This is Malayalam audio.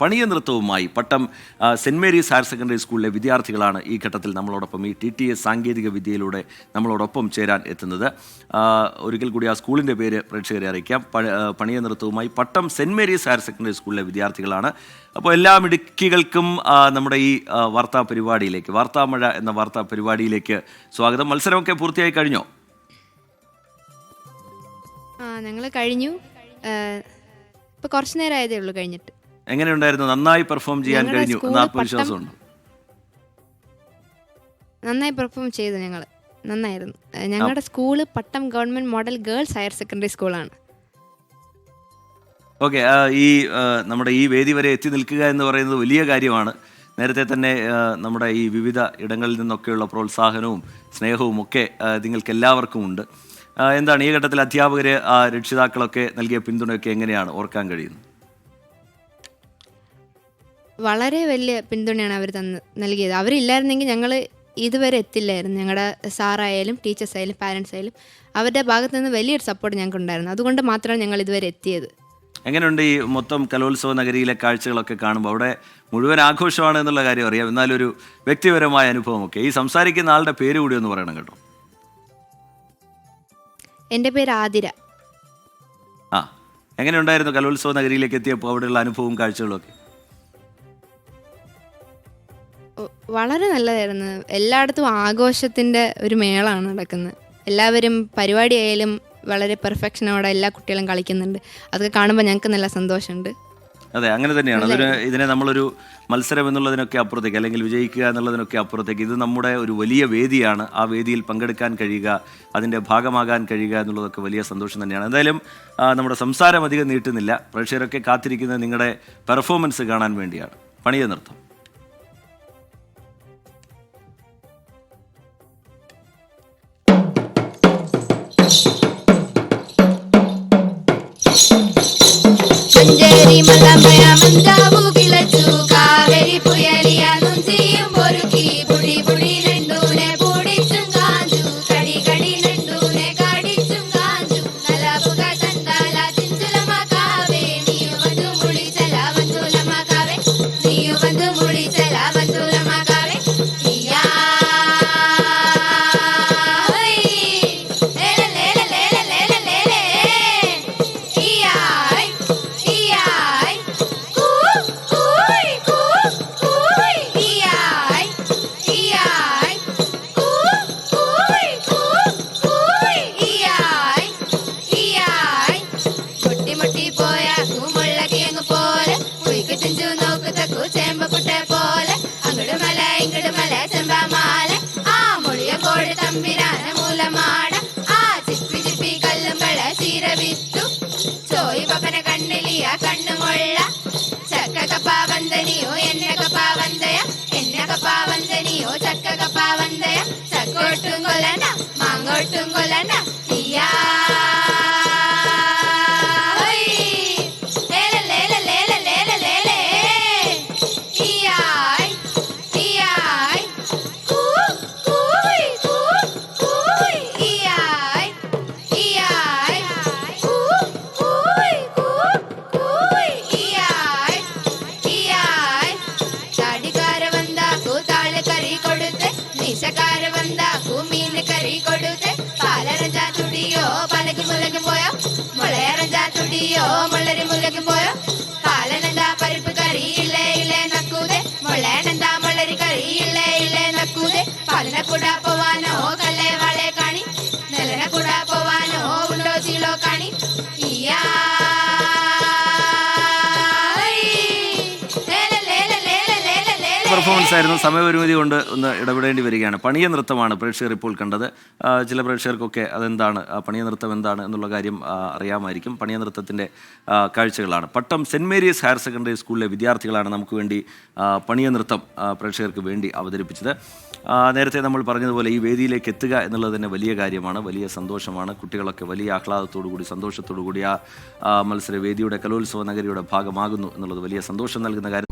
പണിയ നൃത്തവുമായി Pattom saint Mary's higher secondary സ്കൂളിലെ വിദ്യാർത്ഥികളാണ് ഈ ഘട്ടത്തിൽ നമ്മളോടൊപ്പം ഈ ടി ടി എസ് സാങ്കേതിക വിദ്യയിലൂടെ നമ്മളോടൊപ്പം ചേരാൻ എത്തുന്നത്. ഒരിക്കൽ കൂടി ആ സ്കൂളിന്റെ പേര് പ്രേക്ഷകരെ അറിയിക്കാം. Paniya നൃത്തവുമായി Pattom saint Mary's higher secondary സ്കൂളിലെ വിദ്യാർത്ഥികളാണ്. അപ്പോൾ എല്ലാ മിടുക്കികൾക്കും നമ്മുടെ ഈ വാർത്താ പരിപാടിയിലേക്ക് വാർത്താമഴ എന്ന വാർത്താ പരിപാടിയിലേക്ക് സ്വാഗതം. മത്സരമൊക്കെ പൂർത്തിയായി കഴിഞ്ഞോ? ഞങ്ങൾ കഴിഞ്ഞു. ഇപ്പോൾ കുറച്ച് നേരമായതേ ഉള്ളൂ കഴിഞ്ഞിട്ട്. എങ്ങനെയുണ്ടായിരുന്നു? നന്നായി പെർഫോം ചെയ്യാൻ ഞങ്ങളുടെ കഴിഞ്ഞു. എന്ന പട്ടം- ആത്മവിശ്വാസമുണ്ട് നന്നായി പെർഫോം ചെയ്തു ഞങ്ങൾ നന്നായിരുന്നു. ഞങ്ങളുടെ school Pattom government model girls higher secondary സ്കൂളാണ്. ഓക്കെ ഈ ആ, നമ്മുടെ ഈ വേദി വരെ എത്തി നിൽക്കുക എന്ന് പറയുന്നത് വലിയ കാര്യമാണ്. നേരത്തെ തന്നെ ആ, നമ്മുടെ ഈ വിവിധ ഇടങ്ങളിൽ നിന്നൊക്കെയുള്ള പ്രോത്സാഹനവും സ്നേഹവും ഒക്കെ നിങ്ങൾക്ക് എല്ലാവർക്കും ഉണ്ട്. എന്താണ് ഈ ഘട്ടത്തിൽ അധ്യാപകർ രക്ഷിതാക്കളൊക്കെ നൽകിയ പിന്തുണയൊക്കെ എങ്ങനെയാണ്? ഓർക്കാൻ കഴിയുന്നത് വളരെ വലിയ പിന്തുണയാണ് അവർ തന്ന് നൽകിയത്. അവരില്ലായിരുന്നെങ്കിൽ ഞങ്ങൾ ഇതുവരെ എത്തില്ലായിരുന്നു. ഞങ്ങളുടെ സാറായാലും ടീച്ചേഴ്സ് ആയാലും പാരൻസ് ആയാലും അവരുടെ ഭാഗത്ത് നിന്ന് വലിയൊരു സപ്പോർട്ട് ഞങ്ങൾക്ക് ഉണ്ടായിരുന്നു അതുകൊണ്ട് മാത്രമാണ് ഞങ്ങൾ ഇതുവരെ എത്തിയത്. എങ്ങനെയുണ്ട് ഈ മൊത്തം കലോത്സവ നഗരിയിലെ കാഴ്ചകളൊക്കെ കാണുമ്പോൾ അവിടെ മുഴുവൻ ആഘോഷമാണ് എന്നുള്ള കാര്യം അറിയാം. എന്നാലൊരു വ്യക്തിപരമായ അനുഭവമൊക്കെ. ഈ സംസാരിക്കുന്ന ആളുടെ പേര് കൂടി ഒന്ന് പറയണം കേട്ടോ. എന്റെ പേര് ആതിര. ആ. എങ്ങനെയുണ്ടായിരുന്നു കലോത്സവ നഗരിയിലേക്ക് എത്തിയപ്പോൾ അവിടെയുള്ള അനുഭവവും കാഴ്ചകളും വളരെ നല്ലതായിരുന്നു. എല്ലായിടത്തും ആഘോഷത്തിന്റെ ഒരു മേളാണ് നടക്കുന്നത്. എല്ലാവരും പരിപാടി ആയാലും വളരെ പെർഫെക്ഷനോടെ എല്ലാ കുട്ടികളും കളിക്കുന്നുണ്ട്. അതൊക്കെ കാണുമ്പോൾ ഞങ്ങൾക്ക് നല്ല സന്തോഷമുണ്ട്. അതെ അങ്ങനെ തന്നെയാണ്. അതിന് ഇതിനെ നമ്മളൊരു മത്സരം എന്നുള്ളതിനൊക്കെ അപ്പുറത്തേക്ക് അല്ലെങ്കിൽ വിജയിക്കുക എന്നുള്ളതിനൊക്കെ അപ്പുറത്തേക്ക് ഇത് നമ്മുടെ ഒരു വലിയ വേദിയാണ്. ആ വേദിയിൽ പങ്കെടുക്കാൻ കഴിയുക അതിന്റെ ഭാഗമാകാൻ കഴിയുക എന്നുള്ളതൊക്കെ വലിയ സന്തോഷം തന്നെയാണ്. എന്തായാലും നമ്മുടെ സംസാരം അധികം നീട്ടുന്നില്ല. പ്രേക്ഷകരൊക്കെ കാത്തിരിക്കുന്നത് നിങ്ങളുടെ പെർഫോമൻസ് കാണാൻ വേണ്ടിയാണ്. പണിയെ നൃത്തം मला मया मंदावा ആയിരുന്നു സമയപരിമിതി കൊണ്ട് ഒന്ന് ഇടപെടേണ്ടി വരികയാണ്. പണിയ നൃത്തമാണ് പ്രേക്ഷകർ ഇപ്പോൾ കണ്ടത്. ചില പ്രേക്ഷകർക്കൊക്കെ അതെന്താണ്? പണിയ നൃത്തം എന്താണ് എന്നുള്ള കാര്യം അറിയാമായിരിക്കും. പണിയ നൃത്തത്തിന്റെ കാഴ്ചകളാണ്. Pattom saint Mary's higher secondary സ്കൂളിലെ വിദ്യാർത്ഥികളാണ് നമുക്ക് വേണ്ടി പണിയ നൃത്തം പ്രേക്ഷകർക്ക് വേണ്ടി അവതരിപ്പിച്ചത്. നേരത്തെ നമ്മൾ പറഞ്ഞതുപോലെ ഈ വേദിയിലേക്ക് എത്തുക എന്നുള്ളത് തന്നെ വലിയ കാര്യമാണ് വലിയ സന്തോഷമാണ്. കുട്ടികളൊക്കെ വലിയ ആഹ്ലാദത്തോടു കൂടി സന്തോഷത്തോടു കൂടി ആ, മത്സര വേദിയുടെ കലോത്സവ നഗരിയുടെ ഭാഗമാകുന്നു എന്നുള്ളത് വലിയ സന്തോഷം നൽകുന്ന കാര്യം